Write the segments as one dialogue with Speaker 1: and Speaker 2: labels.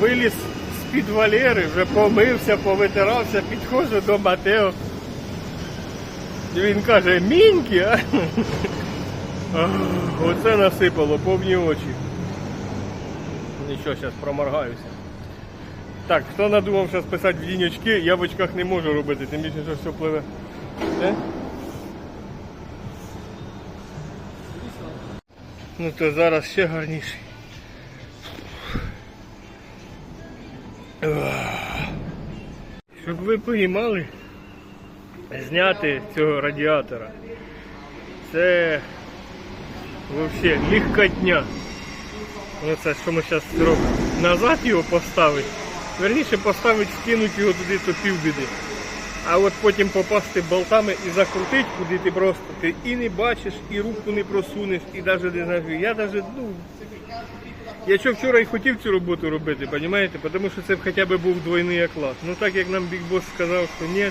Speaker 1: виліз з-під Валери, вже помився, повитирався, підходжу до Матео. Він каже, міньки, а? Оце насипало, повні очі. Нічого, зараз проморгаюся. Так, хто надумав зараз писати в дінячки, я в очках не можу робити, тим більше, що все пливе. Е? Ну то зараз ще гарніший. Щоб ви поймали зняти цього радіатора. Це взагалі легкотня. Оце що ми зараз зробимо. Назад його поставити. Верніше поставити, скинути його туди, то півбіди. А от потім попасти болтами і закрутити, куди ти просто ти і не бачиш, і руку не просунеш, і навіть не знаєш. Я навіть, ну. Я що вчора і хотів цю роботу робити, розумієте? Тому що це б хоча б був двойний оклад. Ну так як нам Бig Boss сказав, що ні,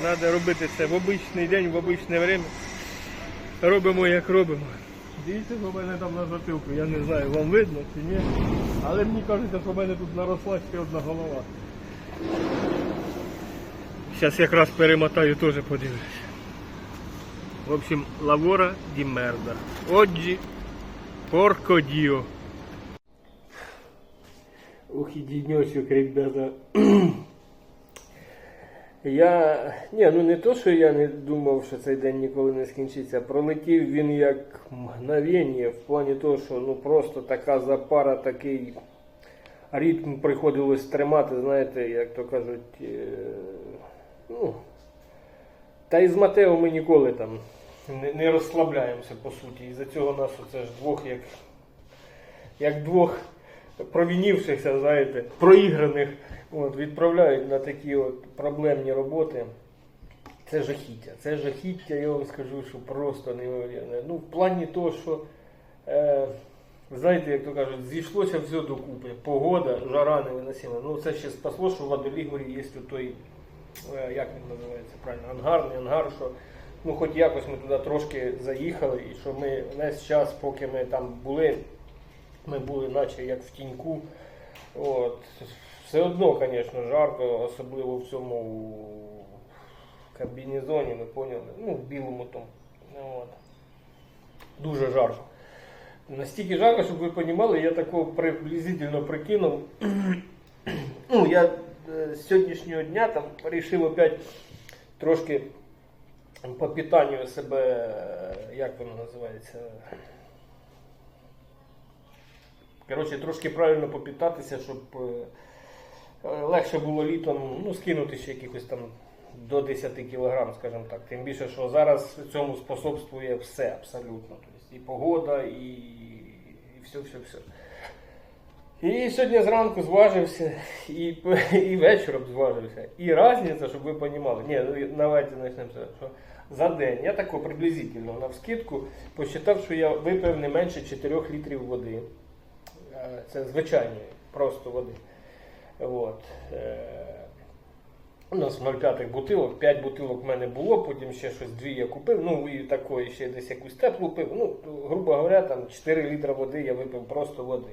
Speaker 1: треба робити це в обичний день, в обичне время. Робимо як робимо. Дивіться, що в мене там на затилку, я не знаю, вам видно чи ні. Але мені кажеться, що в мене тут наросла ще одна голова. Зараз якраз перемотаю, теж подивлюсь. В общем, лавора ді мерда. Оджі порко діо. Ух, і діньочок, ребята. Я. Ні, ну не то, що я не думав, що цей день ніколи не скінчиться. Пролетів він як мгновення, в плані того, що ну просто така запара, такий ритм приходилось тримати, знаєте, як то кажуть. е, Ну, та із Матео ми ніколи там не, не розслабляємося по суті. І за цього нас оце ж двох як, як двох провінівшихся, знаєте, проіграних, от, відправляють на такі от проблемні роботи. Це жахіття. Це жахіття, я вам скажу, що просто неймовірне. Ну, в плані того, що, е, знаєте, як то кажуть, зійшлося все докупи. Погода, жара невиносима. Ну, це ще спасло, що в Аделігорі є той, е, як він називається правильно, ангар, не ангар, що ну, хоч якось ми туди трошки заїхали, і що ми весь час, поки ми там були, ми були наче як в тіньку. От. Все одно, звісно, жарко, особливо в цьому кабінезоні, ви поняли? Ну, в білому тому. От. Дуже жарко. Настільки жарко, щоб ви розуміли, я такого приблизительно прикинув. ну, я е, з сьогоднішнього дня там вирішив опять трошки по питанню себе, як воно називається, Коротше, трошки правильно попітатися, щоб е, е, легше було літом ну, скинути ще якихось там до 10 кг, скажімо так. Тим більше, що зараз цьому способствує все абсолютно. Тобто і погода, і, і все, все, все. І сьогодні зранку зважився, і, і вечором зважився. І різниця, щоб ви розуміли, ні, ну, давайте почнемо що за день я тако приблизительно на вскидку посчитав, що я випив не менше 4 літрів води. Е, Це звичайної просто води. От. Е, У нас 0,5 бутилок, 5 бутилок в мене було, потім ще щось дві я купив, ну і такої ще десь якусь теплу пив. Ну, грубо говоря, там 4 літра води я випив просто води.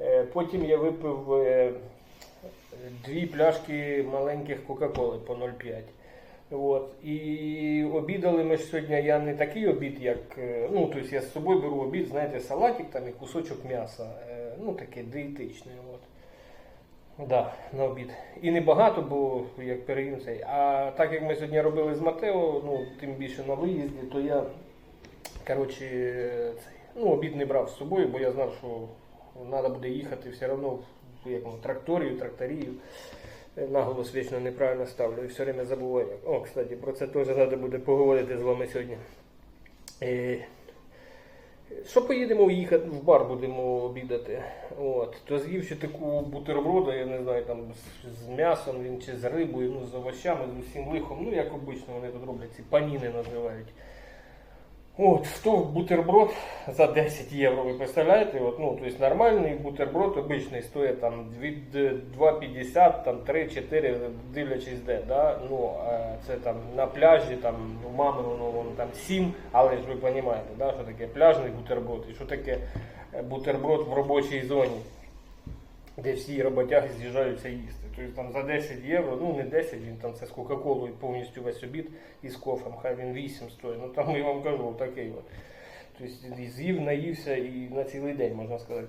Speaker 1: Е, Потім я випив дві пляшки маленьких Кока-Коли по 0,5. От. І обідали ми ж сьогодні, я не такий обід, як. Ну, тобто я з собою беру обід, знаєте, салатик там і кусочок м'яса. Е, Ну, таке дієтичне. От. Да, на обід. І не багато, бо як переїм цей. А так як ми сьогодні робили з Матео, ну, тим більше на виїзді, то я коротше, цей, ну, обід не брав з собою, бо я знав, що треба буде їхати все одно в як воно, тракторію, тракторію. Е, Наголос вічно неправильно ставлю і все время забуваю. О, кстати, про це теж треба буде поговорити з вами сьогодні. Що поїдемо їхати в бар, будемо обідати. От. То з'ївши таку бутерброду, я не знаю, там з, з м'ясом він чи з рибою, ну, з овощами, з усім лихом, ну як обично вони тут роблять, ці паніни називають. От, стов бутерброд за 10 євро, ви представляєте? От, ну, тобто нормальний бутерброд обичний стоїть там від е, 2,50, там 3-4, дивлячись де. Да? Ну, е, це там на пляжі, там, у мами воно, воно там 7, але ж ви розумієте, да, що таке пляжний бутерброд і що таке е, бутерброд в робочій зоні. де всі роботяги з'їжджаються їсти. Тобто там за 10 євро, ну не 10, він там це з Кока-Колою повністю весь обід і з кофем, хай він 8 стоїть. Ну там я вам кажу, такий от. Тобто з'їв, наївся і на цілий день, можна сказати.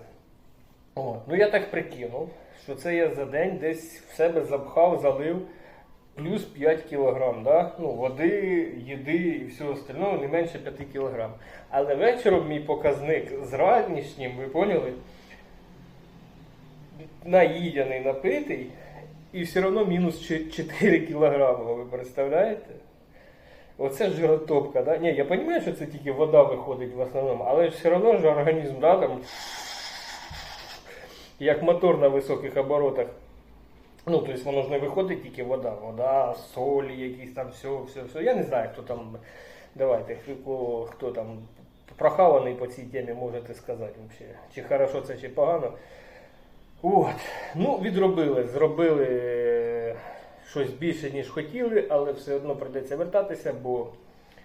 Speaker 1: От. Ну я так прикинув, що це я за день десь в себе запхав, залив плюс 5 кілограм, да? ну, води, їди і всього остального не менше 5 кілограм. Але вечором мій показник з ранішнім, ви поняли? Наїдяний, напитий, і все одно мінус 4 кілограми, ви представляєте? Оце жиротопка, да? Ні, я розумію, що це тільки вода виходить в основному, але все одно ж організм, да, там, як мотор на високих оборотах. Ну, тобто воно ж не виходить тільки вода, вода, солі, якісь там все, все, все. Я не знаю, хто там, давайте, хто, хто там прохаваний по цій темі, можете сказати взагалі, чи хорошо це, чи погано. От. Ну, відробили, зробили е, щось більше, ніж хотіли, але все одно прийдеться вертатися, бо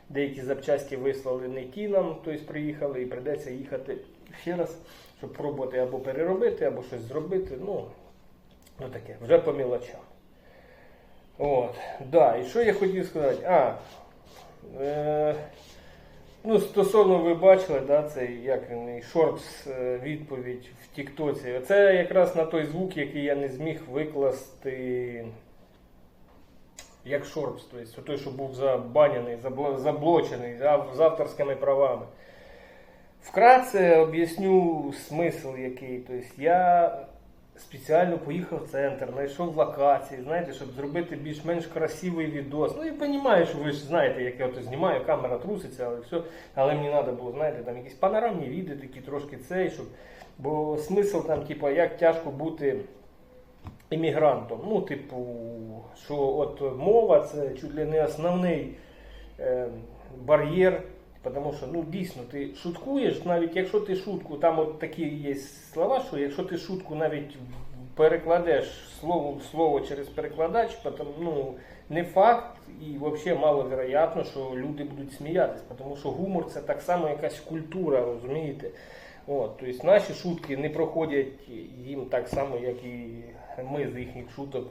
Speaker 1: деякі запчасті вислали не ті нам, тобто приїхали, і прийдеться їхати ще раз, щоб пробувати або переробити, або щось зробити. Ну, ну таке, вже по мілочам. От, да, і що я хотів сказати? А, е, ну, стосовно ви бачили, да, цей як він, е, відповідь в Тіктоці. Це якраз на той звук, який я не зміг викласти як шортс, тобто той, що був забаняний, заблочений з авторськими правами. Вкратце об'ясню смисл який. Тобто я спеціально поїхав в центр, знайшов локації, знаєте, щоб зробити більш-менш красивий відос. Ну і розумію, що ви ж знаєте, як я ото знімаю, камера труситься, але все. Але мені треба було, знаєте, там якісь панорамні відео, такі трошки цей, щоб. Бо смисл там, типу, як тяжко бути іммігрантом. Ну, типу, що от мова це чуть ли не основний е, бар'єр. Тому що ну дійсно ти шуткуєш, навіть якщо ти шутку, там от такі є слова, що якщо ти шутку навіть перекладеш слово в слово через перекладач, потім, ну не факт і взагалі маловероятно, що люди будуть сміятися, тому що гумор це так само якась культура, розумієте? От, тобто наші шутки не проходять їм так само, як і ми з їхніх шуток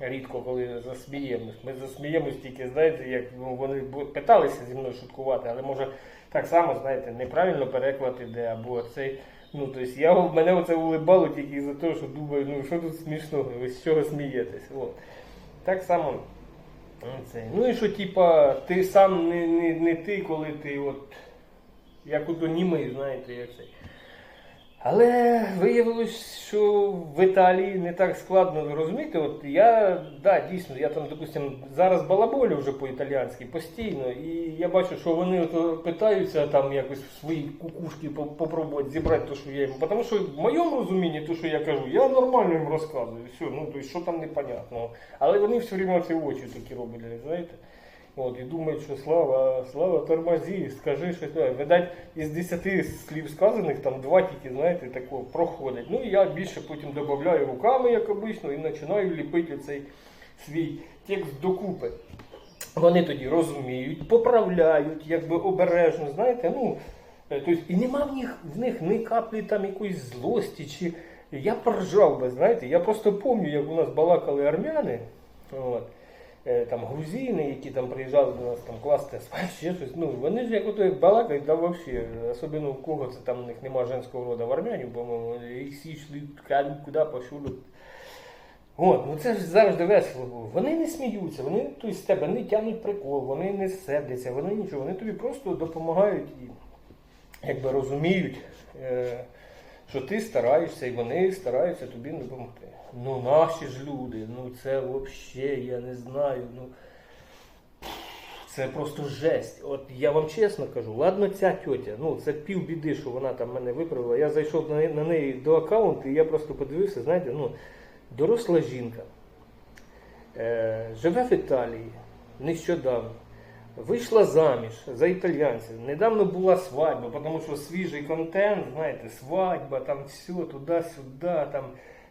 Speaker 1: рідко коли засміємось. Ми засміємось тільки, знаєте, як ну, вони питалися зі мною шуткувати, але може так само, знаєте, неправильно переклад іде, або цей. Ну, тобто я мене оце улибало тільки за те, що думаю, ну що тут смішного, ви з чого смієтесь. От. Так само. ну, Це. Ну і що, типа, ти сам не, не, не ти, коли ти от як ото німий, знаєте, як це. Але виявилось, що в Італії не так складно ви розумієте. От я, да, дійсно, я там, допустим, зараз балаболю вже по-італіянськи постійно, і я бачу, що вони от питаються там якось в свої кукушки попробувати зібрати те, що я їм. Тому що в моєму розумінні, те, що я кажу, я нормально їм розказую. Все, ну то що там непонятно. Але вони все время ці очі такі роблять, знаєте. От, і думають, що слава, слава тормозі, скажи щось. Видать, із 10 слів сказаних, там два тільки, знаєте, такого проходить. Ну і я більше потім додаю руками, як обично, і починаю ліпити цей свій текст докупи. Вони тоді розуміють, поправляють, якби обережно, знаєте, ну. е, Тобто, і нема в них в них ні каплі там якоїсь злості. чи Я поржав би, знаєте, я просто пам'ятаю, як у нас балакали армяни. От там грузини, які там приїжджали до нас там класти ще щось. Ну, вони ж як ото як балакають, да взагалі, особливо у кого це там у них нема женського роду в армянів, і всі йшли, кажуть, куди пішли. От, ну це ж завжди весело було. Вони не сміються, вони тобто, з тебе не тягнуть прикол, вони не сердяться, вони нічого, вони тобі просто допомагають і якби розуміють, е, що ти стараєшся і вони стараються тобі допомогти. Ну наші ж люди, ну це взагалі, я не знаю. ну Це просто жесть. От я вам чесно кажу, ладно, ця тьотя, ну це пів біди, що вона там мене виправила. Я зайшов на, на неї до аккаунту і я просто подивився, знаєте, ну, доросла жінка. Е, живе в Італії нещодавно. Вийшла заміж за італійців. Недавно була свадьба, тому що свіжий контент, знаєте, свадьба, там все, туди-сюди, там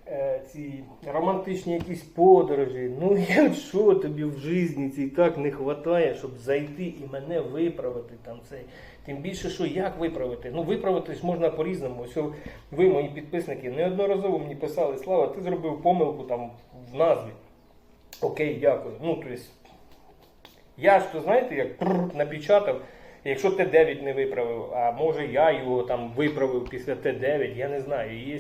Speaker 1: е, ці романтичні якісь подорожі. Ну якщо тобі в житті цій так не вистачає, щоб зайти і мене виправити там цей. Тим більше, що як виправити? Ну виправити ж можна по-різному. Ось ви, мої підписники, неодноразово мені писали, Слава, ти зробив помилку там в назві. Окей, дякую. Ну, то есть, я ж то знаєте, як напечатав, якщо Т9 не виправив, а може я його там виправив після Т9, я не знаю. Є,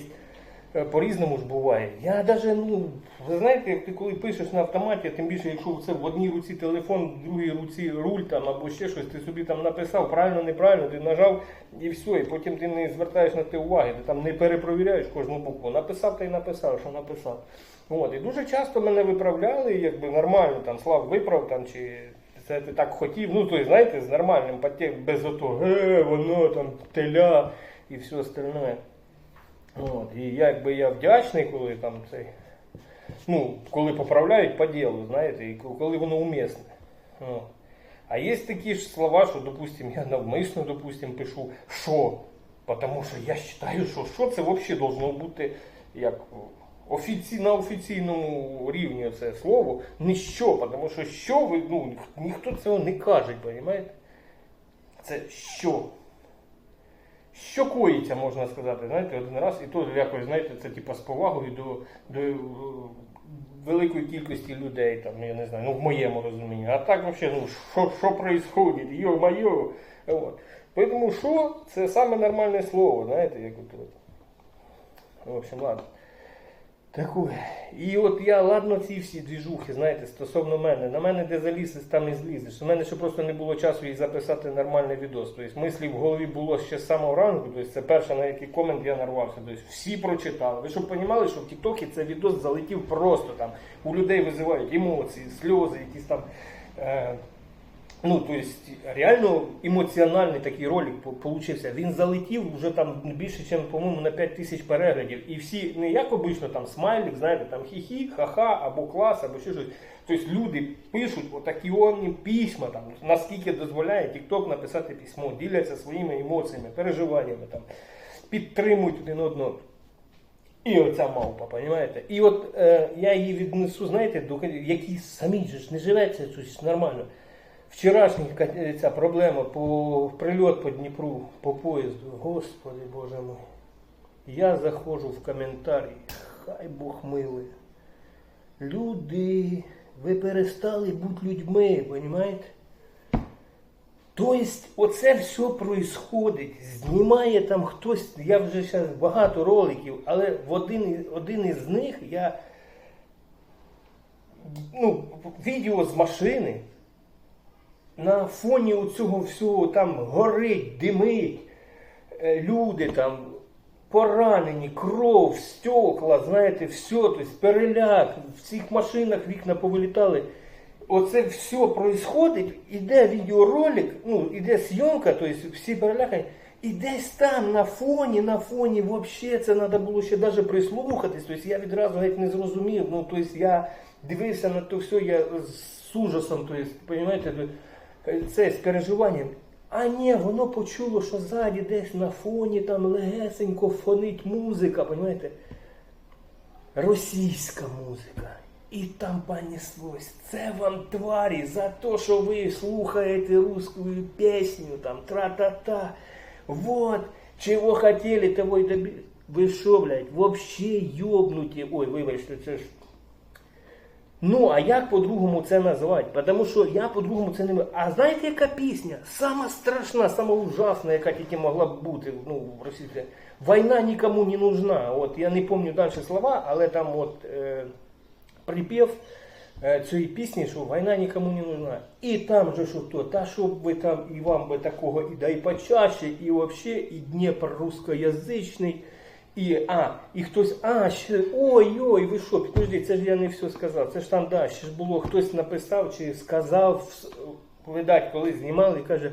Speaker 1: е, по-різному ж буває. Я даже, ну, ви знаєте, як ти коли пишеш на автоматі, тим більше, якщо це в одній руці телефон, в другій руці руль там або ще щось, ти собі там написав, правильно, неправильно, ти нажав і все, і потім ти не звертаєш на те уваги, ти там не перепровіряєш кожну букву. Написав та й написав, що написав. От, і дуже часто мене виправляли, якби нормально, там, Слав виправ там, чи це ти так хотів. Ну, то, знаєте, з нормальним потім, без ото, ге, воно там теля і все остальне. От, і якби я вдячний, коли там цей, ну, коли поправляють по ділу, знаєте, і коли воно умісне. А є такі ж слова, що, допустим, я навмисно, допустим, пишу що. Тому що я вважаю, що що це взагалі должно бути як офіці... на офіційному рівні це слово не що, тому що що ви, ну, ніхто цього не каже, розумієте? Це що? Що коїться, можна сказати, знаєте, один раз, і то якось, знаєте, це типа з повагою до, до е, великої кількості людей, там, я не знаю, ну в моєму розумінні. А так взагалі, ну що, що йо-майо. От. Поэтому що це саме нормальне слово, знаєте, як от. В общем, ладно. Таку. І от я, ладно, ці всі двіжухи, знаєте, стосовно мене. На мене де залізеш, там і злізеш. У мене ще просто не було часу їх записати нормальний відос. Тобто мислі в голові було ще з самого ранку. Тобто це перше, на який комент я нарвався. Тобто всі прочитали. Ви щоб розуміли, що в Тіктокі цей відос залетів просто там. У людей визивають емоції, сльози, якісь там. Е, Ну, то есть, реально емоціональний такий ролик получився. Він залетів вже там більше, ніж, по-моєму, на 5 тисяч переглядів. І всі, не як обично, там смайлик, знаєте, там хі-хі, ха-ха, або клас, або ще щось. Тобто люди пишуть отакі онні письма, там, наскільки дозволяє TikTok написати письмо, діляться своїми емоціями, переживаннями, там, підтримують один одного. І оця мавпа, понимаєте? І от е, я її віднесу, знаєте, до якій самій же ж не живеться щось нормально. Вчорашня ця проблема по прильот по Дніпру по поїзду. Господи Боже мой. Я заходжу в коментарі. Хай Бог милий. Люди, ви перестали бути людьми, розумієте? Тобто, оце все происходить. Знімає там хтось, я вже зараз багато роликів, але в один, один із них я ну, відео з машини на фоні цього всього там горить, димить, е, люди там поранені, кров, стекла, знаєте, все, тобто переляк, в цих машинах вікна повилітали. Оце все происходить, іде відеоролик, ну, іде зйомка, тобто всі перелякані. І десь там на фоні, на фоні, взагалі це треба було ще навіть прислухатись. Тобто я відразу геть не зрозумів. Ну, тобто я дивився на то все, я з ужасом, тобто, розумієте, це з переживанням. А ні, воно почуло, що ззаді десь на фоні там легесенько фонить музика, розумієте? Російська музика. І там понеслось. Це вам тварі за те, що ви слухаєте русскую пісню, там тра-та-та. Вот, чого хотіли, того й добились. Ви що, блядь, вообще йобнуті. Ой, вибачте, це ж Ну, а як по-другому це назвати? Тому що я по-другому це не можу. А знаєте, яка пісня? Сама страшна, сама ужасна, яка тільки могла б бути ну, в Росії. Війна нікому не нужна. От я не пам'ятаю далі слова, але там от е, припів е, цієї пісні, що війна нікому не нужна. І там же що то, та щоб ви там і вам би такого і да і почаще, і взагалі, і Дніпр русскоязичний. І а, і хтось, а, ще, ой-ой, ви що, підождіть, це ж я не все сказав. Це ж там, да, ще ж було, хтось написав чи сказав, видать, коли знімали, каже,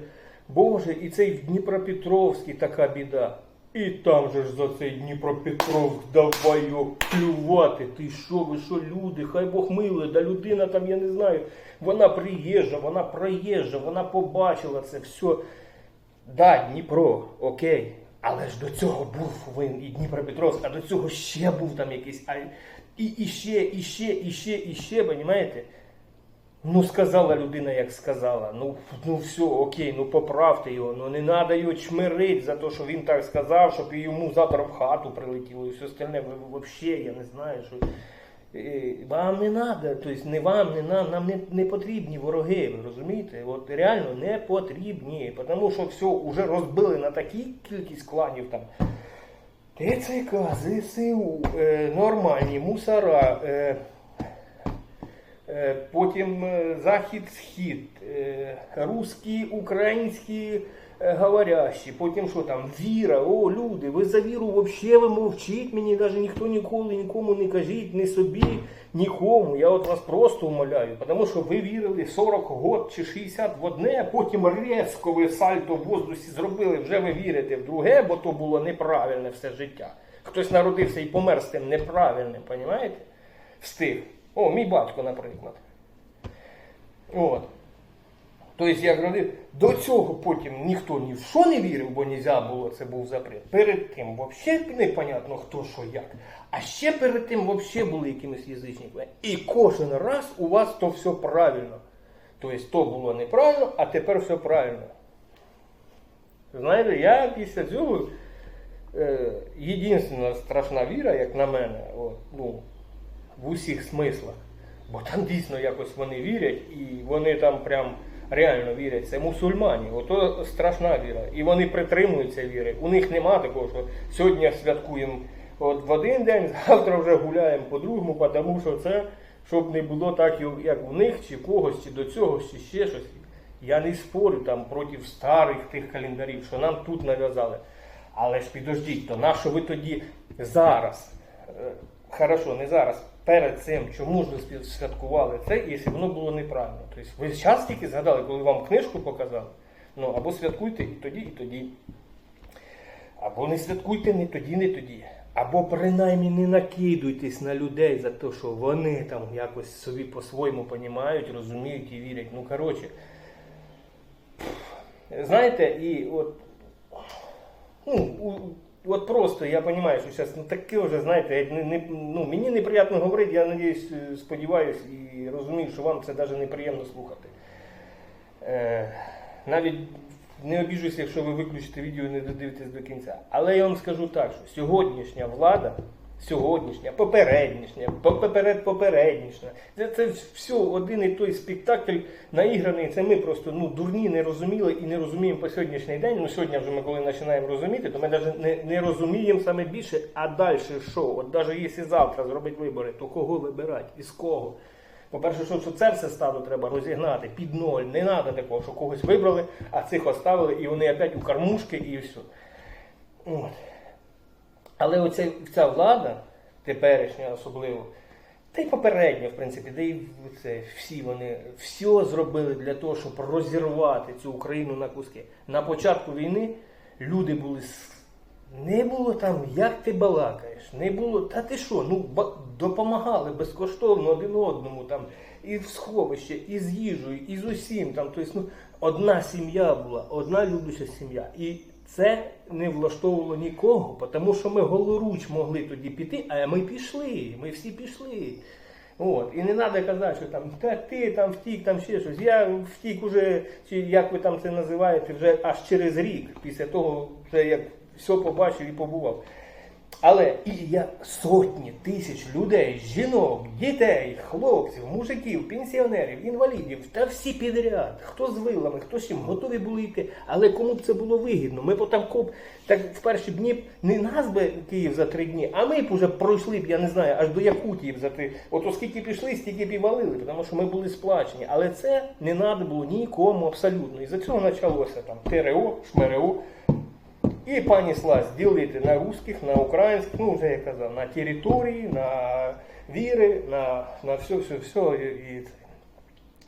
Speaker 1: Боже, і цей в Дніпропетровській така біда. І там же ж за цей Дніпропетровськ давай його. Ти що, ви що, люди, хай Бог милує, да людина там, я не знаю, вона приїжджа, вона проїжджа, вона побачила це все. Да, Дніпро, окей. Але ж до цього був він і Дніпропетровськ, а до цього ще був там якийсь. А, і, і ще, і ще, і ще, і ще, понімаєте? Ну, сказала людина, як сказала. Ну, ну все, окей, ну поправте його. Ну не треба його чмирить за те, що він так сказав, щоб йому завтра в хату прилетіло і все остальне. Взагалі, я не знаю, що. Вам не треба, тобто не вам, не нам, нам не, не потрібні вороги, ви розумієте? От реально не потрібні. Тому що все вже розбили на такі кількість кланів там. ТЦК, ЗСУ, е, нормальні, мусора, е, е, потім е, захід-схід, е, русські, українські говорящі, потім що там, віра, о, люди, ви за віру взагалі ви мовчіть мені, навіть ніхто ніколи нікому не кажіть, ні собі, нікому. Я от вас просто умоляю, тому що ви вірили 40 год чи 60 в одне, а потім резко ви сальто в воздусі зробили, вже ви вірите в друге, бо то було неправильне все життя. Хтось народився і помер з тим неправильним, розумієте? Встиг. О, мій батько, наприклад. От. Тобто, як родив, до цього потім ніхто ні в що не вірив, бо нельзя було, це був запрет. Перед тим взагалі непонятно хто що як. А ще перед тим взагалі були якимись язичниками. І кожен раз у вас то все правильно. Тобто то було неправильно, а тепер все правильно. Знаєте, я після цього е, єдина страшна віра, як на мене, от, ну, в усіх смислах. Бо там дійсно якось вони вірять, і вони там прям реально вірять. Це мусульмані. Ото страшна віра. І вони притримуються віри. У них нема такого, що сьогодні святкуємо от в один день, завтра вже гуляємо по-другому, тому що це, щоб не було так, як у них, чи когось, чи до цього, чи ще щось. Я не спорю там проти старих тих календарів, що нам тут нав'язали. Але ж підождіть, то нащо ви тоді зараз? е, Хорошо, не зараз. Перед цим, чому ж ви святкували це, якщо воно було неправильно? Тобто ви час тільки згадали, коли вам книжку показали, ну або святкуйте і тоді, і тоді. Або не святкуйте не тоді, не тоді. Або принаймні не накидуйтесь на людей за те, що вони там якось собі по-своєму понімають, розуміють і вірять. Ну, коротше, знаєте, і от, ну, у- от просто я розумію, що зараз ну, таке вже, знаєте, не, не, ну, мені неприємно говорити, я надіюсь, е, сподіваюся і розумію, що вам це навіть неприємно слухати. Е, навіть не обіжуюся, якщо ви виключите відео і не додивитесь до кінця. Але я вам скажу так, що сьогоднішня влада, сьогоднішня, попереднішня, поперед попереднішня, це, це все один і той спектакль наіграний. Це ми просто ну, дурні, не розуміли і не розуміємо по сьогоднішній день. Ну сьогодні вже ми коли починаємо розуміти, то ми навіть не, не розуміємо саме більше, а далі що? От навіть якщо завтра зробити вибори, то кого вибирати, із кого? По-перше, що, це все стадо треба розігнати під ноль. Не треба такого, що когось вибрали, а цих оставили, і вони опять у кормушки і все. От. Але оця ця влада, теперішня особливо, та й попередня, в принципі, де й це, всі вони все зробили для того, щоб розірвати цю Україну на куски. На початку війни люди були не було там, як ти балакаєш, не було, та ти що, ну допомагали безкоштовно один одному там і в сховище, і з їжею, і з усім. Там, тобто, ну, одна сім'я була, одна любляча сім'я. І це не влаштовувало нікого, тому що ми голоруч могли тоді піти, а ми пішли, ми всі пішли. От. І не треба казати, що там та ти там втік, там ще щось. Я втік уже, чи як ви там це називаєте, вже аж через рік, після того, вже як все побачив і побував. Але і я сотні тисяч людей, жінок, дітей, хлопців, мужиків, пенсіонерів, інвалідів, та всі підряд, хто з вилами, хто з чим, готові були йти. Але кому б це було вигідно? Ми б там коп, так в перші дні не нас би Київ за три дні, а ми б уже пройшли б, я не знаю, аж до Якутії б за три. От оскільки пішли, стільки б і валили, тому що ми були сплачені. Але це не треба було нікому абсолютно. І за цього почалося там ТРО, ШМРО. І понеслась ділити на русських, на українських, ну вже я казав, на території, на віри, на, на все, все, все.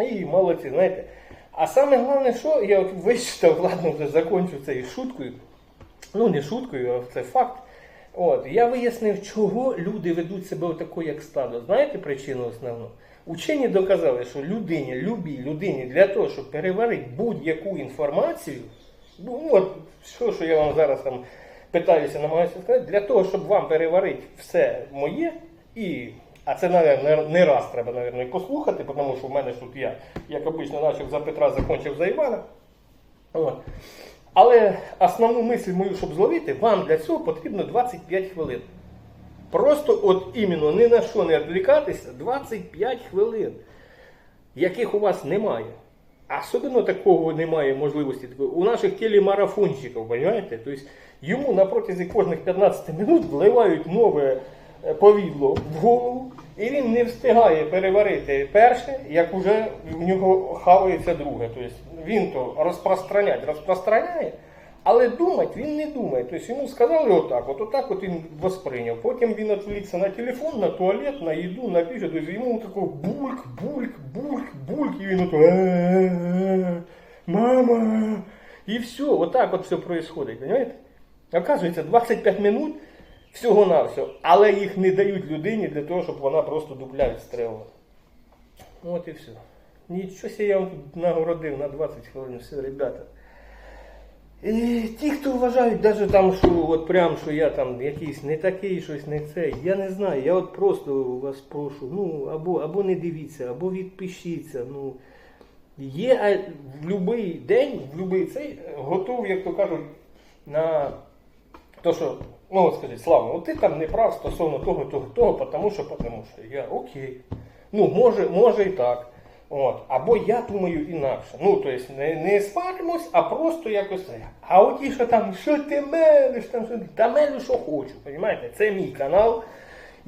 Speaker 1: І, і, молодці, знаєте. А саме головне, що я от вичитав, ладно, вже закончу цією шуткою. Ну, не шуткою, а це факт. От, я вияснив, чого люди ведуть себе отако, як стадо. Знаєте причину основну? Учені доказали, що людині, любій людині для того, щоб переварити будь-яку інформацію, ну от що, що я вам зараз там питаюся, намагаюся сказати, для того, щоб вам переварити все моє, і, а це, наверное, не раз треба, і послухати, тому що в мене ж тут я, як обично, почав за Петра, закінчив за Івана. Але основну мисль мою, щоб зловити, вам для цього потрібно 25 хвилин. Просто от іменно ні на що не відвлікатися 25 хвилин, яких у вас немає. Особливо такого немає можливості. У наших телемарафонщиків, розумієте? Тобто йому на протязі кожних 15 минут вливають нове е, повідло в голову, і він не встигає переварити перше, як вже в нього хавається друге. Тобто він то розпространять, розпространяє, але думати він не думає. Тобто йому сказали отак, от отак от він восприйняв. Потім він відвлікся на телефон, на туалет, на їду, на піжу. Тобто йому такий бульк, бульк, бульк, бульк, і він ото мама. І все, отак от все происходит, понимаете? Оказується, 25 минут всього-навсього, але їх не дають людині для того, щоб вона просто дупля відстрелила. От і все. Нічого я вам тут нагородив на 20 хвилин, все, ребята. Ті, хто вважають, навіть там, що от прям, що я там якийсь не такий, щось не це, я не знаю. Я от просто вас прошу, ну, або, або не дивіться, або відпишіться. Ну, є а, в будь-який день, в будь-який цей, готов, як то кажуть, на то, що, ну от скажіть, Слава, ну ти там не прав стосовно того, того, того, тому що, тому що. Я окей. Ну, може, може і так. От. Або я думаю інакше. Ну, тобто не, не сваримось, а просто якось. А от ті, що там, що ти мелиш, там, що... та мелю, що хочу. Розумієте? Це мій канал.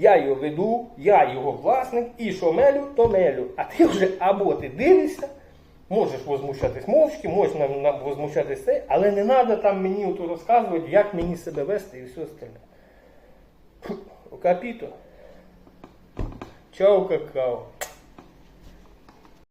Speaker 1: Я його веду, я його власник, і що мелю, то мелю. А ти вже або ти дивишся, можеш возмущатись мовчки, нам возмущатись це, але не треба там мені ото розказувати, як мені себе вести і все остальне. Капіто. Чао, какао.